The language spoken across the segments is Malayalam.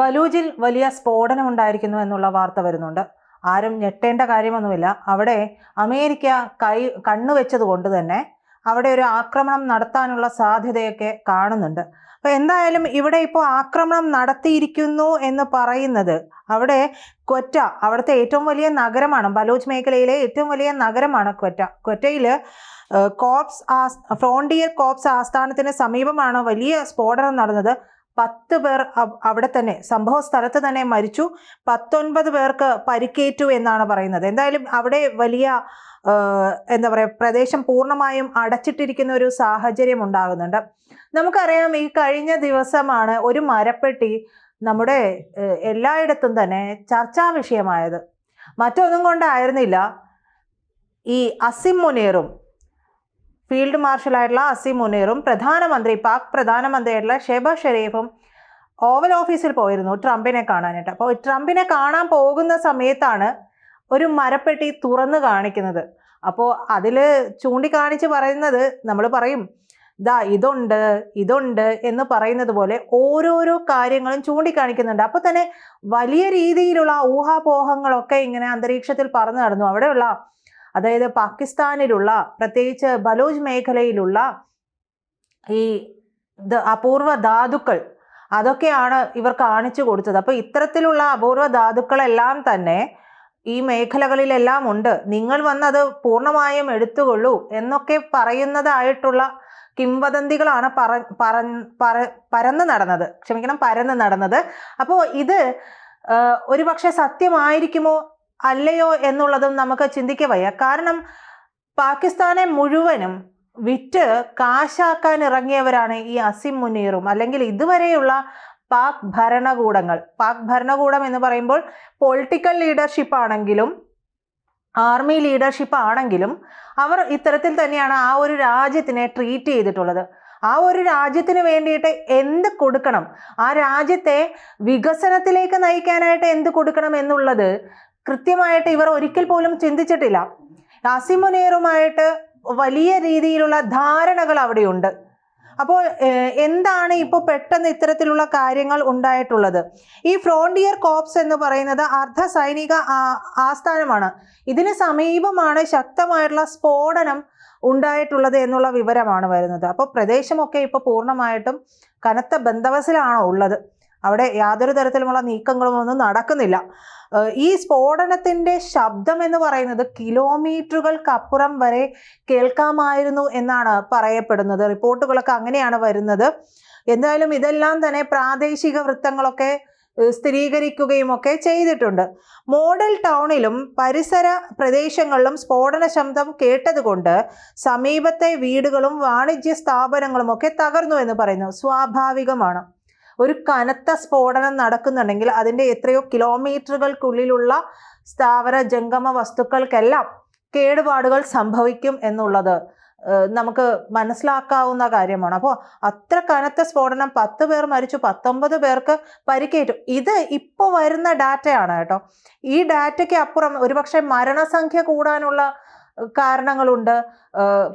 ബലൂജിൽ വലിയ സ്ഫോടനം ഉണ്ടായിരിക്കുന്നു എന്നുള്ള വാർത്ത വരുന്നുണ്ട്. ആരും ഞെട്ടേണ്ട കാര്യമൊന്നുമില്ല. അവിടെ അമേരിക്ക കൈ കണ്ണുവെച്ചത് കൊണ്ട് തന്നെ അവിടെ ഒരു ആക്രമണം നടത്താനുള്ള സാധ്യതയൊക്കെ കാണുന്നുണ്ട്. അപ്പോൾ എന്തായാലും ഇവിടെ ഇപ്പോൾ ആക്രമണം നടത്തിയിരിക്കുന്നു എന്ന് പറയുന്നത് അവിടെ ക്വറ്റ അവിടുത്തെ ഏറ്റവും വലിയ നഗരമാണ് ബലൂച്ച് മേഖലയിലെ ഏറ്റവും വലിയ നഗരമാണ് ക്വറ്റ. ക്വറ്റയിൽ കോപ്സ് ഫ്രോണ്ടിയർ കോപ്സ് ആസ്ഥാനത്തിന് സമീപമാണ് വലിയ സ്ഫോടനം നടന്നത്. പത്ത് പേർ അവിടെ തന്നെ സംഭവ സ്ഥലത്ത് തന്നെ മരിച്ചു. പത്തൊൻപത് പേർക്ക് പരിക്കേറ്റു എന്നാണ് പറയുന്നത്. എന്തായാലും അവിടെ വലിയ എന്താ പറയുക പ്രദേശം പൂർണമായും അടച്ചിട്ടിരിക്കുന്ന ഒരു സാഹചര്യം ഉണ്ടാകുന്നുണ്ട്. നമുക്കറിയാം ഈ കഴിഞ്ഞ ദിവസമാണ് ഒരു മരപ്പെട്ടി നമ്മുടെ എല്ലായിടത്തും തന്നെ ചർച്ചാ വിഷയമായത്. മറ്റൊന്നും കൊണ്ടായിരുന്നില്ല. ഈ അസിം മുനീറും ഫീൽഡ് മാർഷലായിട്ടുള്ള അസിം മുനീറും പ്രധാനമന്ത്രി പാക് പ്രധാനമന്ത്രിയായിട്ടുള്ള ഷെബ ഷെരീഫും ഓവൽ ഓഫീസിൽ പോയിരുന്നു ട്രംപിനെ കാണാനായിട്ട്. അപ്പോൾ ട്രംപിനെ കാണാൻ പോകുന്ന സമയത്താണ് ഒരു മരപ്പെട്ടി തുറന്നു കാണിക്കുന്നത്. അപ്പോൾ അതിൽ ചൂണ്ടിക്കാണിച്ച് പറയുന്നത് നമ്മൾ പറയും ദാ ഇതുണ്ട് ഇതുണ്ട് എന്ന് പറയുന്നത് പോലെ ഓരോരോ കാര്യങ്ങളും ചൂണ്ടിക്കാണിക്കുന്നുണ്ട്. അപ്പോൾ തന്നെ വലിയ രീതിയിലുള്ള ഊഹാപോഹങ്ങളൊക്കെ ഇങ്ങനെ അന്തരീക്ഷത്തിൽ പറന്നു നടന്നു. അവിടെയുള്ള അതായത് പാകിസ്ഥാനിലുള്ള പ്രത്യേകിച്ച് ബലോജ് മേഖലയിലുള്ള ഈ അപൂർവ ധാതുക്കൾ അതൊക്കെയാണ് ഇവർ കാണിച്ചു കൊടുത്തത്. അപ്പോൾ ഇത്തരത്തിലുള്ള അപൂർവ ധാതുക്കളെല്ലാം തന്നെ ഈ മേഖലകളിലെല്ലാം ഉണ്ട്. നിങ്ങൾ വന്നത് പൂർണമായും എടുത്തുകൊള്ളൂ എന്നൊക്കെ പറയുന്നതായിട്ടുള്ള കിംവദന്തികളാണ് പറ പറ- പരന്ന് നടന്നത്. ക്ഷമിക്കണം പരന്ന് നടന്നത്. അപ്പോൾ ഇത് ഒരു ഒരുപക്ഷെ സത്യമായിരിക്കുമോ അല്ലയോ എന്നുള്ളതും നമുക്ക് ചിന്തിக்க വയ്യ. കാരണം പാകിസ്ഥാനെ മുഴുവനും വിറ്റ് കാശാക്കാൻ ഇറങ്ങിയവരാണ് ഈ അസിം മുനീറും. അല്ലെങ്കിൽ ഇതുവരെയുള്ള പാക് ഭരണകൂടങ്ങൾ. പാക് ഭരണകൂടം എന്ന് പറയുമ്പോൾ പൊളിറ്റിക്കൽ ലീഡർഷിപ്പ് ആണെങ്കിലും ആർമി ലീഡർഷിപ്പ് ആണെങ്കിലും അവർ ഇത്തരത്തിൽ തന്നെയാണ് ആ ഒരു രാജ്യത്തിനെ ട്രീറ്റ് ചെയ്തിട്ടുള്ളത്. ആ ഒരു രാജ്യത്തിന് വേണ്ടിയിട്ട് എന്ത് കൊടുക്കണം? ആ രാജ്യത്തെ വികസനത്തിലേക്ക് നയിക്കാനായിട്ട് എന്ത് കൊടുക്കണം എന്നുള്ളത് കൃത്യമായിട്ട് ഇവർ ഒരിക്കൽ പോലും ചിന്തിച്ചിട്ടില്ല. അസിമുനേറുമായിട്ട് വലിയ രീതിയിലുള്ള ധാരണകൾ അവിടെയുണ്ട്. അപ്പോൾ എന്താണ് ഇപ്പോൾ പെട്ടെന്ന് ഇത്തരത്തിലുള്ള കാര്യങ്ങൾ ഉണ്ടായിട്ടുള്ളത്? ഈ ഫ്രോണ്ടിയർ കോപ്സ് എന്ന് പറയുന്നത് അർദ്ധ സൈനിക ആസ്ഥാനമാണ്. ഇതിന് സമീപമാണ് ശക്തമായിട്ടുള്ള സ്ഫോടനം ഉണ്ടായിട്ടുള്ളത് എന്നുള്ള വിവരമാണ് വരുന്നത്. അപ്പോൾ പ്രദേശമൊക്കെ ഇപ്പോൾ പൂർണമായിട്ടും കനത്ത ബന്ധവസിലാണ് ഉള്ളത്? അവിടെ യാതൊരു തരത്തിലുമുള്ള നീക്കങ്ങളും ഒന്നും നടക്കുന്നില്ല. ഈ സ്ഫോടനത്തിന്റെ ശബ്ദം എന്ന് പറയുന്നത് കിലോമീറ്ററുകൾക്കപ്പുറം വരെ കേൾക്കാമായിരുന്നു എന്നാണ് പറയപ്പെടുന്നത്. റിപ്പോർട്ടുകളൊക്കെ അങ്ങനെയാണ് വരുന്നത്. എന്തായാലും ഇതെല്ലാം തന്നെ പ്രാദേശിക വൃത്തങ്ങളൊക്കെ സ്ഥിരീകരിക്കുകയും ഒക്കെ ചെയ്തിട്ടുണ്ട്. മോഡൽ ടൗണിലും പരിസര പ്രദേശങ്ങളിലും സ്ഫോടന ശബ്ദം കേട്ടതുകൊണ്ട് സമീപത്തെ വീടുകളും വാണിജ്യ സ്ഥാപനങ്ങളും ഒക്കെ തകർന്നു എന്ന് പറയുന്നു. സ്വാഭാവികമാണ്. ഒരു കനത്ത സ്ഫോടനം നടക്കുന്നുണ്ടെങ്കിൽ അതിന്റെ എത്രയോ കിലോമീറ്ററുകൾക്കുള്ളിലുള്ള സ്ഥാവര ജംഗമ വസ്തുക്കൾക്കെല്ലാം കേടുപാടുകൾ സംഭവിക്കും എന്നുള്ളത് നമുക്ക് മനസ്സിലാക്കാവുന്ന കാര്യമാണ്. അപ്പോൾ അത്ര കനത്ത സ്ഫോടനം പത്ത് പേർ മരിച്ചു പത്തൊമ്പത് പേർക്ക് പരിക്കേറ്റു. ഇത് ഇപ്പോൾ വരുന്ന ഡാറ്റയാണ് കേട്ടോ. ഈ ഡാറ്റയ്ക്ക് അപ്പുറം ഒരുപക്ഷെ മരണസംഖ്യ കൂടാനുള്ള കാരണങ്ങളുണ്ട്.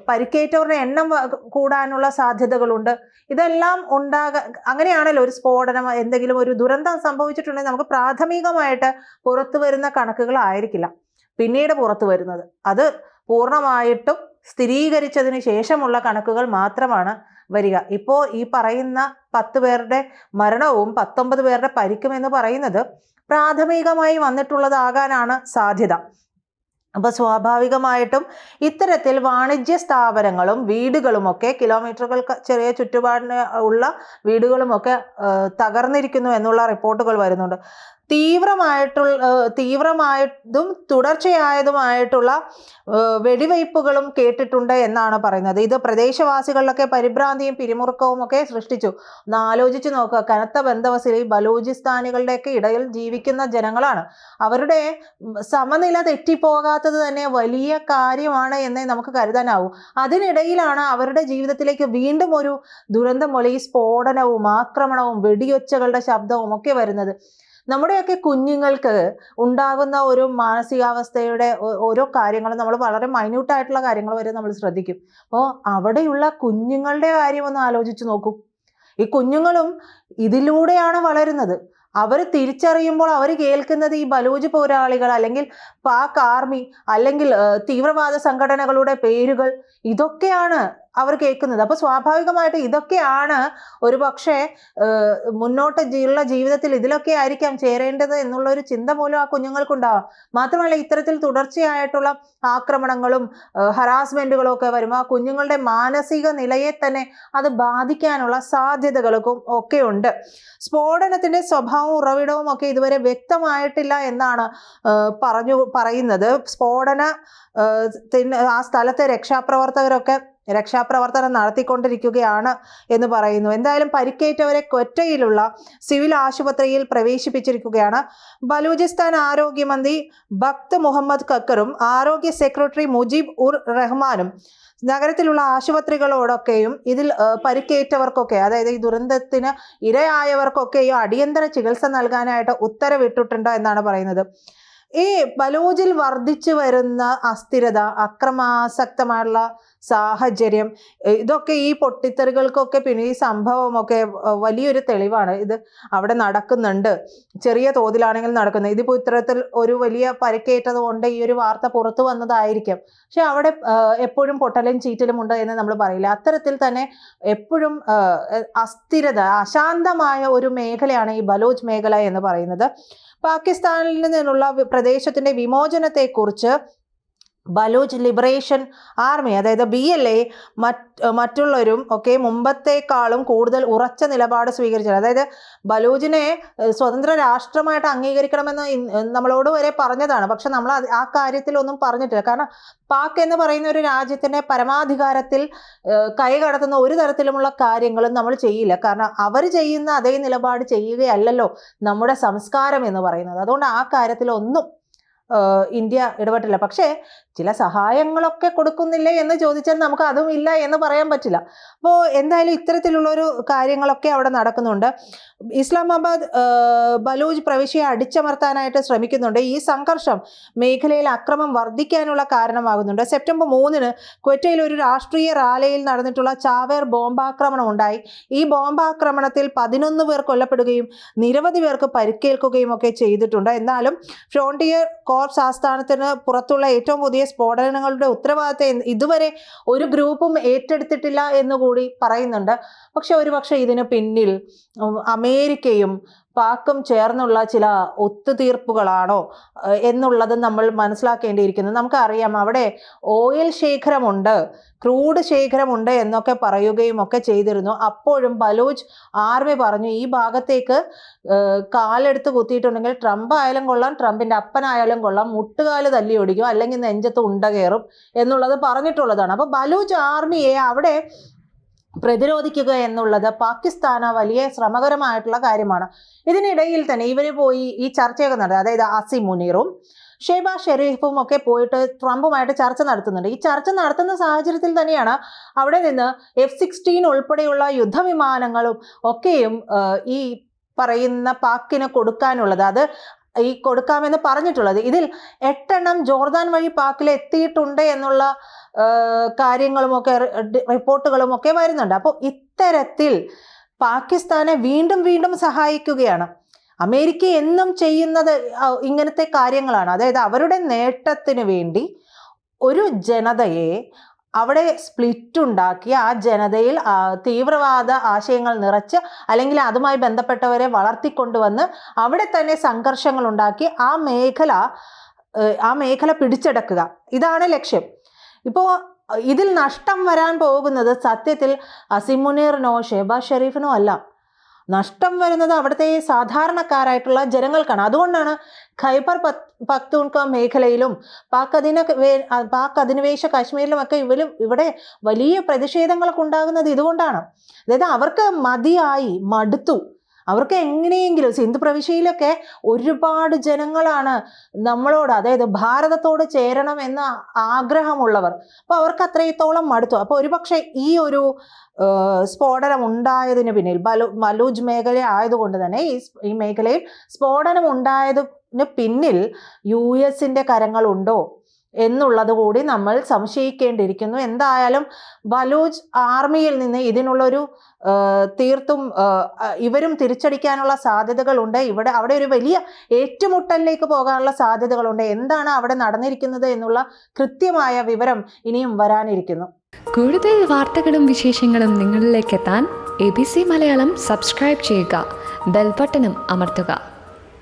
പരിക്കേറ്റവരുടെ എണ്ണം കൂടാനുള്ള സാധ്യതകളുണ്ട്. ഇതെല്ലാം ഉണ്ടാക അങ്ങനെയാണല്ലോ ഒരു സ്ഫോടനം എന്തെങ്കിലും ഒരു ദുരന്തം സംഭവിച്ചിട്ടുണ്ടെങ്കിൽ നമുക്ക് പ്രാഥമികമായിട്ട് പുറത്തു വരുന്ന കണക്കുകളായിരിക്കില്ല പിന്നീട് പുറത്തു വരുന്നത്. അത് പൂർണമായിട്ടും സ്ഥിരീകരിച്ചതിന് ശേഷമുള്ള കണക്കുകൾ മാത്രമാണ് വരിക. ഇപ്പോൾ ഈ പറയുന്ന പത്ത് പേരുടെ മരണവും പത്തൊമ്പത് പേരുടെ പരിക്കും എന്ന് പറയുന്നത് പ്രാഥമികമായി വന്നിട്ടുള്ളതാകാനാണ് സാധ്യത. അപ്പോൾ സ്വാഭാവികമായിട്ടും ഇത്തരത്തിൽ വാണിജ്യ സ്ഥാപനങ്ങളും വീടുകളുമൊക്കെ കിലോമീറ്ററുകൾ ചെറിയ ചുറ്റുപാടിന് ഉള്ള വീടുകളുമൊക്കെ തകർന്നിരിക്കുന്നു എന്നുള്ള റിപ്പോർട്ടുകൾ വരുന്നുണ്ട്. തീവ്രമായിട്ടുള്ള തീവ്രമായതും തുടർച്ചയായതുമായിട്ടുള്ള വെടിവയ്പ്പുകളും കേട്ടിട്ടുണ്ട് എന്നാണ് പറയുന്നത്. ഇത് പ്രദേശവാസികളിലൊക്കെ പരിഭ്രാന്തിയും പിരിമുറുക്കവും ഒക്കെ സൃഷ്ടിച്ചു. ഒന്ന് ആലോചിച്ച് നോക്കുക. കനത്ത ബന്ധവസിൽ ഈ ബലൂചിസ്ഥാനികളുടെയൊക്കെ ഇടയിൽ ജീവിക്കുന്ന ജനങ്ങളാണ്. അവരുടെ സമനില തെറ്റിപ്പോകാത്തത് തന്നെ വലിയ കാര്യമാണ് എന്നേ നമുക്ക് കരുതാനാവും. അതിനിടയിലാണ് അവരുടെ ജീവിതത്തിലേക്ക് വീണ്ടും ഒരു ദുരന്തം പോലെ ഈ സ്ഫോടനവും ആക്രമണവും വെടിയൊച്ചകളുടെ ശബ്ദവും ഒക്കെ വരുന്നത്. നമ്മുടെയൊക്കെ കുഞ്ഞുങ്ങൾക്ക് ഉണ്ടാകുന്ന ഒരു മാനസികാവസ്ഥയുടെ ഓരോ കാര്യങ്ങളും നമ്മൾ വളരെ മൈന്യൂട്ടായിട്ടുള്ള കാര്യങ്ങൾ വരെ നമ്മൾ ശ്രദ്ധിക്കും. അപ്പോൾ അവിടെയുള്ള കുഞ്ഞുങ്ങളുടെ കാര്യം ഒന്ന് ആലോചിച്ച് നോക്കൂ. ഈ കുഞ്ഞുങ്ങളും ഇതിലൂടെയാണ് വളരുന്നത്. അവർ തിരിച്ചറിയുമ്പോൾ അവർ കേൾക്കുന്നത് ഈ ബലൂജ് പോരാളികൾ അല്ലെങ്കിൽ പാക് ആർമി അല്ലെങ്കിൽ തീവ്രവാദ സംഘടനകളുടെ പേരുകൾ ഇതൊക്കെയാണ് അവർ കേൾക്കുന്നത്. അപ്പൊ സ്വാഭാവികമായിട്ട് ഇതൊക്കെയാണ് ഒരു പക്ഷേ മുന്നോട്ട് ഉള്ള ജീവിതത്തിൽ ഇതിലൊക്കെ ആയിരിക്കാം ചേരേണ്ടത് എന്നുള്ള ഒരു ചിന്ത പോലും ആ കുഞ്ഞുങ്ങൾക്കുണ്ടാവാം. മാത്രമല്ല ഇത്തരത്തിൽ തുടർച്ചയായിട്ടുള്ള ആക്രമണങ്ങളും ഹറാസ്മെന്റുകളും ഒക്കെ വരുമ്പോൾ ആ കുഞ്ഞുങ്ങളുടെ മാനസിക നിലയെ തന്നെ അത് ബാധിക്കാനുള്ള സാധ്യതകൾക്കും ഒക്കെ ഉണ്ട് സ്ഫോടനത്തിന്റെ സ്വഭാവവും ഉറവിടവും ഒക്കെ ഇതുവരെ വ്യക്തമായിട്ടില്ല എന്നാണ് പറഞ്ഞു പറയുന്നത്. സ്ഫോടന ആ സ്ഥലത്തെ രക്ഷാപ്രവർത്തകരൊക്കെ രക്ഷാപ്രവർത്തനം നടത്തിക്കൊണ്ടിരിക്കുകയാണ് എന്ന് പറയുന്നു. എന്തായാലും പരിക്കേറ്റവരെ കൊറ്റയിലുള്ള സിവിൽ ആശുപത്രിയിൽ പ്രവേശിപ്പിച്ചിരിക്കുകയാണ്. ബലൂചിസ്ഥാൻ ആരോഗ്യമന്ത്രി ഭക്ത് മുഹമ്മദ് കക്കറും ആരോഗ്യ സെക്രട്ടറി മുജീബ് ഉർ റഹ്മാനും നഗരത്തിലുള്ള ആശുപത്രികളോടൊക്കെയും ഇതിൽ പരിക്കേറ്റവർക്കൊക്കെ അതായത് ഈ ദുരന്തത്തിന് ഇരയായവർക്കൊക്കെയും അടിയന്തര ചികിത്സ നൽകാനായിട്ട് ഉത്തരവിട്ടിട്ടുണ്ട് എന്നാണ് പറയുന്നത്. ഈ ബലോജിൽ വർദ്ധിച്ചു വരുന്ന അസ്ഥിരത അക്രമാസക്തമായുള്ള സാഹചര്യം ഇതൊക്കെ ഈ പൊട്ടിത്തെറികൾക്കൊക്കെ പിന്നെ ഈ സംഭവമൊക്കെ വലിയൊരു തെളിവാണ്. ഇത് അവിടെ നടക്കുന്നുണ്ട്. ചെറിയ തോതിലാണെങ്കിൽ നടക്കുന്നത് ഇതിപ്പോൾ ഇത്തരത്തിൽ ഒരു വലിയ പരക്കേറ്റത് കൊണ്ട് ഈ ഒരു വാർത്ത പുറത്തു വന്നതായിരിക്കും. പക്ഷെ അവിടെ എപ്പോഴും പൊട്ടലും ചീറ്റലും ഉണ്ട് എന്ന് നമ്മൾ പറയില്ല. അത്തരത്തിൽ തന്നെ എപ്പോഴും അസ്ഥിരത അശാന്തമായ ഒരു മേഖലയാണ് ഈ ബലോജ് മേഖല എന്ന് പറയുന്നത്. പാകിസ്ഥാനിൽ നിന്നുള്ള പ്രദേശത്തിന്റെ വിമോചനത്തെക്കുറിച്ച് ബലൂച്ച് ലിബറേഷൻ ആർമി അതായത് ബി എൽ എ മറ്റുള്ളവരും ഒക്കെ മുമ്പത്തേക്കാളും കൂടുതൽ ഉറച്ച നിലപാട് സ്വീകരിച്ചത്. അതായത് ബലൂജിനെ സ്വതന്ത്ര രാഷ്ട്രമായിട്ട് അംഗീകരിക്കണമെന്ന് നമ്മളോട് വരെ പറഞ്ഞതാണ്. പക്ഷെ നമ്മൾ ആ കാര്യത്തിൽ ഒന്നും പറഞ്ഞിട്ടില്ല. കാരണം പാക് എന്ന് പറയുന്ന ഒരു രാജ്യത്തിന്റെ പരമാധികാരത്തിൽ കൈകടത്തുന്ന ഒരു തരത്തിലുമുള്ള കാര്യങ്ങളും നമ്മൾ ചെയ്യില്ല. കാരണം അവർ ചെയ്യുന്ന അതേ നിലപാട് ചെയ്യുകയല്ലല്ലോ നമ്മുടെ സംസ്കാരം എന്ന് പറയുന്നത്. അതുകൊണ്ട് ആ കാര്യത്തിലൊന്നും ഇന്ത്യ ഇടപെട്ടില്ല. പക്ഷേ ചില സഹായങ്ങളൊക്കെ കൊടുക്കുന്നില്ലേ എന്ന് ചോദിച്ചാൽ നമുക്ക് അതും ഇല്ല എന്ന് പറയാൻ പറ്റില്ല. അപ്പോൾ എന്തായാലും ഇത്തരത്തിലുള്ളൊരു കാര്യങ്ങളൊക്കെ അവിടെ നടക്കുന്നുണ്ട്. ഇസ്ലാമാബാദ് ബലൂജ് പ്രവിശ്യയെ അടിച്ചമർത്താനായിട്ട് ശ്രമിക്കുന്നുണ്ട്. ഈ സംഘർഷം മേഖലയിൽ അക്രമം വർദ്ധിക്കാനുള്ള കാരണമാകുന്നുണ്ട്. സെപ്റ്റംബർ മൂന്നിന് ക്വറ്റയിൽ ഒരു രാഷ്ട്രീയ റാലിയിൽ നടന്നിട്ടുള്ള ചാവേർ ബോംബാക്രമണം ഉണ്ടായി. ഈ ബോംബാക്രമണത്തിൽ പതിനൊന്ന് പേർ കൊല്ലപ്പെടുകയും നിരവധി പേർക്ക് പരിക്കേൽക്കുകയും ഒക്കെ ചെയ്തിട്ടുണ്ട്. എന്നാലും ഫ്രോണ്ടിയർ കോർപ്സ് ആസ്ഥാനത്തിന് പുറത്തുള്ള ഏറ്റവും പുതിയ സ്ഫോടനങ്ങളുടെ ഉത്തരവാദിത്തം ഇതുവരെ ഒരു ഗ്രൂപ്പും ഏറ്റെടുത്തിട്ടില്ല എന്നുകൂടി പറയുന്നുണ്ട്. പക്ഷെ ഒരുപക്ഷെ ഇതിന് പിന്നിൽ അമേരിക്കയും പാക്കും ചേർന്നുള്ള ചില ഒത്തുതീർപ്പുകളാണോ എന്നുള്ളത് നമ്മൾ മനസ്സിലാക്കേണ്ടിയിരിക്കുന്നു. നമുക്കറിയാം അവിടെ ഓയിൽ ശേഖരമുണ്ട് ക്രൂഡ് ശേഖരമുണ്ട് എന്നൊക്കെ പറയുകയും ഒക്കെ ചെയ്തിരുന്നു. അപ്പോഴും ബലൂച്ച് ആർമി പറഞ്ഞു ഈ ഭാഗത്തേക്ക് കാലെടുത്ത് കുത്തിയിട്ടുണ്ടെങ്കിൽ ട്രംപ് ആയാലും കൊള്ളാം ട്രംപിന്റെ അപ്പനായാലും കൊള്ളാം മുട്ടുകാൽ തല്ലി ഒടിക്കും അല്ലെങ്കിൽ നെഞ്ചത്ത് ഉണ്ട കയറും എന്നുള്ളത് പറഞ്ഞിട്ടുള്ളതാണ്. അപ്പോൾ ബലൂച്ച് ആർമിയെ അവിടെ പ്രതിരോധിക്കുക എന്നുള്ളത് പാകിസ്ഥാന് വലിയ ശ്രമകരമായിട്ടുള്ള കാര്യമാണ്. ഇതിനിടയിൽ തന്നെ ഇവർ പോയി ഈ ചർച്ചയൊക്കെ നടത്തി അതായത് അസി മുനീറും ഷെബ ഷെരീഫും ഒക്കെ പോയിട്ട് ട്രംപുമായിട്ട് ചർച്ച നടത്തുന്നുണ്ട്. ഈ ചർച്ച നടത്തുന്ന സാഹചര്യത്തിൽ തന്നെയാണ് അവിടെ നിന്ന് എഫ് സിക്സ്റ്റീൻ ഉൾപ്പെടെയുള്ള യുദ്ധവിമാനങ്ങളും ഒക്കെയും ഈ പറയുന്ന പാക്കിന് കൊടുക്കാനുള്ളത് അത് ഈ കൊടുക്കാമെന്ന് പറഞ്ഞിട്ടുള്ളത്. ഇതിൽ എട്ടെണ്ണം ജോർദാൻ വഴി പാക്കിൽ എത്തിയിട്ടുണ്ട് എന്നുള്ള കാര്യങ്ങളുമൊക്കെ റിപ്പോർട്ടുകളുമൊക്കെ വരുന്നുണ്ട്. അപ്പോൾ ഇത്തരത്തിൽ പാകിസ്ഥാനെ വീണ്ടും വീണ്ടും സഹായിക്കുകയാണ്. അമേരിക്ക എന്നും ചെയ്യുന്നത് ഇങ്ങനത്തെ കാര്യങ്ങളാണ്. അതായത് അവരുടെ നേട്ടത്തിന് വേണ്ടി ഒരു ജനതയെ അവിടെ സ്പ്ലിറ്റ് ഉണ്ടാക്കി ആ ജനതയിൽ തീവ്രവാദ ആശയങ്ങൾ നിറച്ച് അല്ലെങ്കിൽ അതുമായി ബന്ധപ്പെട്ടവരെ വളർത്തിക്കൊണ്ടുവന്ന് അവിടെ തന്നെ സംഘർഷങ്ങൾ ഉണ്ടാക്കി ആ മേഖല ആ മേഖല പിടിച്ചെടുക്കുക. ഇതാണ് ലക്ഷ്യം. ഇപ്പോൾ ഇതിൽ നഷ്ടം വരാൻ പോകുന്നത് സത്യത്തിൽ അസിമുനീറിനോ ഷെബാ ഷെരീഫിനോ അല്ല. നഷ്ടം വരുന്നത് അവിടുത്തെ സാധാരണക്കാരായിട്ടുള്ള ജനങ്ങൾക്കാണ്. അതുകൊണ്ടാണ് ഖൈബർ പക്തൂൺക മേഖലയിലും പാക് അധീന പാക് അധിനിവേശ കാശ്മീരിലുമൊക്കെ ഇവരും ഇവിടെ വലിയ പ്രതിഷേധങ്ങളൊക്കെ ഉണ്ടാകുന്നത് ഇതുകൊണ്ടാണ്. അതായത് അവർക്ക് മതിയായി മടുത്തു. അവർക്ക് എങ്ങനെയെങ്കിലും സിന്ധു പ്രവിശ്യയിലൊക്കെ ഒരുപാട് ജനങ്ങളാണ് നമ്മളോട് അതായത് ഭാരതത്തോട് ചേരണം എന്ന ആഗ്രഹമുള്ളവർ. അപ്പോൾ അവർക്ക് അത്രയത്തോളം മടുത്തു. അപ്പോൾ ഒരുപക്ഷെ ഈ ഒരു സ്ഫോടനം ഉണ്ടായതിന് പിന്നിൽ ബലു മലൂജ് മേഖല ആയതുകൊണ്ട് തന്നെ ഈ ഈ മേഖലയിൽ സ്ഫോടനം ഉണ്ടായതിന് പിന്നിൽ യു എസിന്റെ കരങ്ങളുണ്ടോ എന്നുള്ളത് കൂടി നമ്മൾ സംശയിക്കേണ്ടിയിരിക്കുന്നു. എന്തായാലും ബലൂച്ച് ആർമിയിൽ നിന്ന് ഇതിനുള്ളൊരു തീർത്തും ഇവരും തിരിച്ചടിക്കാനുള്ള സാധ്യതകളുണ്ട്. ഇവിടെ അവിടെ ഒരു വലിയ ഏറ്റുമുട്ടലിലേക്ക് പോകാനുള്ള സാധ്യതകളുണ്ട്. എന്താണ് അവിടെ നടന്നിരിക്കുന്നത് എന്നുള്ള കൃത്യമായ വിവരം ഇനിയും വരാനിരിക്കുന്നു. കൂടുതൽ വാർത്തകളും വിശേഷങ്ങളും നിങ്ങളിലേക്ക് എത്താൻ A B C Malayalam subscribe ചെയ്യുക. ബെൽബട്ടനും അമർത്തുക.